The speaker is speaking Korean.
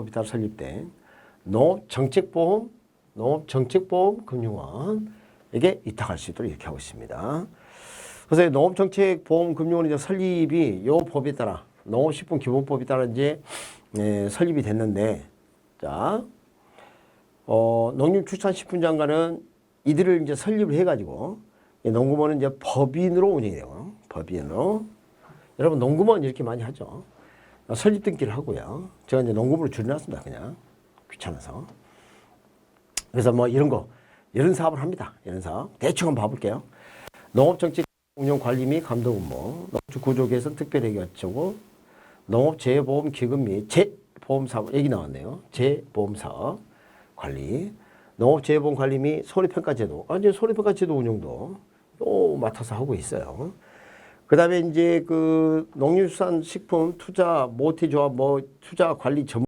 법에 따라 설립된 농업정책보험, 농업정책보험금융원 에게 이탁할 수 있도록 이렇게 하고 있습니다. 그래서 이 농업정책보험금융원 이제 설립이 요 법에 따라 농업식품기본법에 따라 이제 예, 설립이 됐는데 자 어, 농림축산식품 장관은 이들을 이제 설립을 해가지고 이 농구원은 이제 법인으로 운영이 돼요. 법인으로 여러분 농구원 이렇게 많이 하죠. 설립 등기를 하고요. 제가 이제 농구부로 줄여놨습니다. 그냥 귀찮아서. 그래서 뭐 이런 거 이런 사업을 합니다. 이런 사업 대충 한번 봐볼게요. 농업정책 운영 관리 및 감독 업무, 농축 구조 개선 특별히 결정고 농업재해보험기금 및 재보험사업 얘기 나왔네요. 재보험사업 관리, 농업재해보험 관리 및 손해평가제도, 완전 손해평가제도 운영도 또 맡아서 하고 있어요. 그 다음에 이제 그 농림수산식품 투자 모티조합 뭐 투자 관리 전